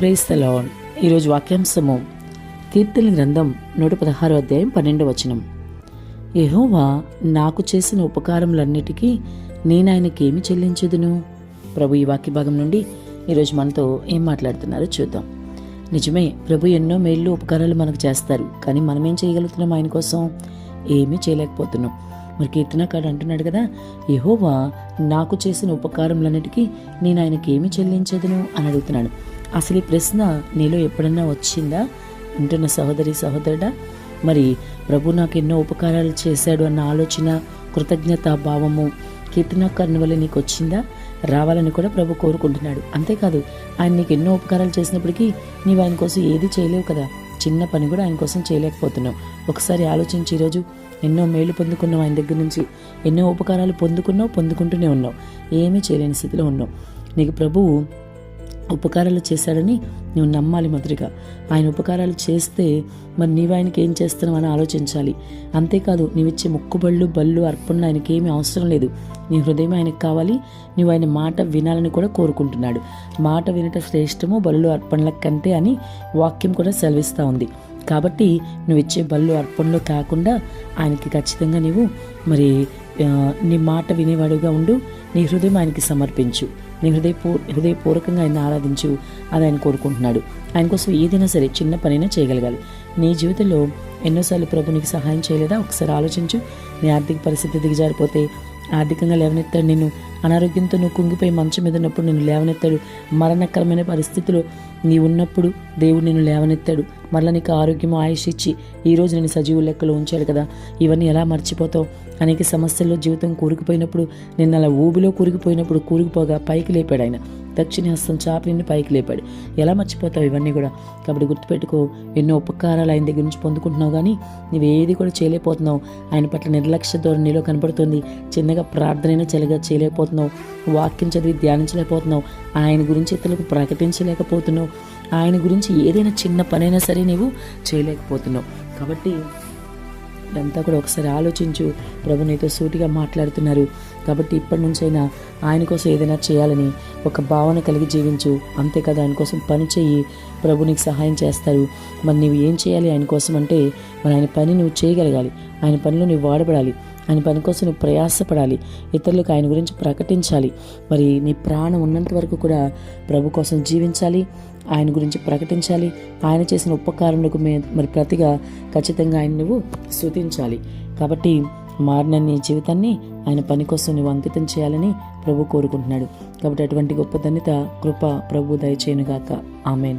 Praise lawn ఈరోజు వాక్యాంశము కీర్తన గ్రంథం నూట పదహారు అధ్యాయం పన్నెండు వచనం. యహోవా నాకు చేసిన ఉపకారములన్నిటికీ నేను ఆయనకి ఏమి చెల్లించదును? ప్రభు ఈ వాక్య భాగం నుండి ఈరోజు మనతో ఏం మాట్లాడుతున్నారో చూద్దాం. నిజమే ప్రభు ఎన్నో మేళ్ళు ఉపకారాలు మనకు చేస్తారు కానీ మనం ఏం చేయగలుగుతున్నాం ఆయన కోసం? ఏమీ చేయలేకపోతున్నాం. మరి కీర్తనకాడు అంటున్నాడు కదా యహోవా నాకు చేసిన ఉపకారములన్నిటికీ నేను ఆయనకి ఏమి చెల్లించదును? అని అడుగుతున్నాడు. అసలు ఈ ప్రశ్న నీలో ఎప్పుడన్నా వచ్చిందా? వింటున్న సహోదరి సహోదరుడా మరి ప్రభు నాకు ఎన్నో ఉపకారాలు చేశాడు అన్న ఆలోచన కృతజ్ఞత భావము కీర్తన వల్ల నీకు వచ్చిందా? రావాలని కూడా ప్రభు కోరుకుంటున్నాడు. అంతేకాదు ఆయన నీకు ఎన్నో ఉపకారాలు చేసినప్పటికీ నీవు ఆయన కోసం ఏది చేయలేవు కదా. చిన్న పని కూడా ఆయన కోసం చేయలేకపోతున్నావు. ఒకసారి ఆలోచించి ఈరోజు ఎన్నో మేలు పొందుకున్నావు ఆయన దగ్గర నుంచి. ఎన్నో ఉపకారాలు పొందుకున్నావు పొందుకుంటూనే ఉన్నావు. ఏమీ చేయలేని స్థితిలో ఉన్నావు. నీకు ప్రభువు ఉపకారాలు చేశాడని నువ్వు నమ్మాలి మొదటిగా ఆయన ఉపకారాలు చేస్తే మరి నీవు ఆయనకి ఏం చేస్తున్నావు అని ఆలోచించాలి. అంతేకాదు నీవిచ్చే మొక్కుబళ్ళు బళ్ళు అర్పణలు ఆయనకి ఏమీ అవసరం లేదు. నీ హృదయం ఆయనకు కావాలి. నువ్వు ఆయన మాట వినాలని కూడా కోరుకుంటున్నాడు. మాట వినట శ్రేష్టము బళ్ళు అర్పణల కంటే అని వాక్యం కూడా సెలవిస్తూ ఉంది. కాబట్టి నువ్వు ఇచ్చే బళ్ళు అర్పణలు కాకుండా ఆయనకి ఖచ్చితంగా నీవు మరి నీ మాట వినేవాడుగా ఉండు. నీ హృదయం ఆయనకి సమర్పించు. నీ హృదయపూ హృదయపూర్వకంగా ఆయన ఆరాధించు అది ఆయన కోరుకుంటున్నాడు. ఆయన కోసం ఏదైనా సరే చిన్న పనైనా చేయగలగాలి. నీ జీవితంలో ఎన్నోసార్లు ప్రభు నీకు సహాయం చేయలేదా? ఒకసారి ఆలోచించు. నీ ఆర్థిక పరిస్థితి దిగజారిపోతే ఆర్థికంగా లేవనెత్తాడు నేను అనారోగ్యంతో నువ్వు కుంగిపోయి మంచం మీద ఉన్నప్పుడు నేను లేవనెత్తాడు. మరణకరమైన పరిస్థితిలో నీ ఉన్నప్పుడు దేవుడు నేను లేవనెత్తాడు. మరలా నీకు ఆరోగ్యం ఆయుష్ ఇచ్చి ఈ రోజు నేను సజీవు లెక్కలో ఉంచాడు కదా. ఇవన్నీ ఎలా మర్చిపోతావు? అనేక సమస్యల్లో జీవితం కూరుకుపోయినప్పుడు నిన్న అలా ఊబిలో కూరుకుపోయినప్పుడు కూరుకుపోగా పైకి లేపాడు ఆయన. దక్షిణ హస్తం చాపి నిన్ను పైకి లేపాడు. ఎలా మర్చిపోతావు ఇవన్నీ కూడా? కాబట్టి గుర్తుపెట్టుకో ఎన్నో ఉపకారాలు ఆయన దగ్గర నుంచి పొందుకుంటున్నావు కానీ నువ్వేది కూడా చేయలేకపోతున్నావు. ఆయన పట్ల నిర్లక్ష్య ధోరణిలో కనపడుతుంది చిన్నగా ప్రార్థనైనా చలిగా చేయలేకపోతున్నావు. వాక్యం చదివి ధ్యానించలేకపోతున్నావు. ఆయన గురించి ఇతరులకు ప్రకటించలేకపోతున్నావు. ఆయన గురించి ఏదైనా చిన్న పనైనా సరే నీవు చేయలేకపోతున్నావు. కాబట్టి ఇదంతా కూడా ఒకసారి ఆలోచించు. ప్రభు నీతో సూటిగా మాట్లాడుతున్నారు. కాబట్టి ఇప్పటి నుంచైనా ఆయన కోసం ఏదైనా చేయాలని ఒక భావన కలిగి జీవించు. అంతేకాదు ఆయన కోసం పని చెయ్యి. ప్రభు నీకు సహాయం చేస్తారు. మరి నీవు ఏం చేయాలి ఆయన కోసం అంటే మరి ఆయన పని నువ్వు చేయగలగాలి. ఆయన పనిలో నువ్వు వాడబడాలి. ఆయన పని కోసం నువ్వు ప్రయాసపడాలి. ఇతరులకు ఆయన గురించి ప్రకటించాలి. మరి నీ ప్రాణం ఉన్నంత వరకు కూడా ప్రభు కోసం జీవించాలి. ఆయన గురించి ప్రకటించాలి. ఆయన చేసిన ఉపకారములకు మే మరి ప్రతిగా ఖచ్చితంగా ఆయన నువ్వు స్తుతించాలి. కాబట్టి మారిన నీ జీవితాన్ని ఆయన పని కోసం నువ్వు అంకితం చేయాలని ప్రభు కోరుకుంటున్నాడు. కాబట్టి అటువంటి గొప్ప ధన్యత కృప ప్రభు దయచేయనుగాక. ఆమెన్.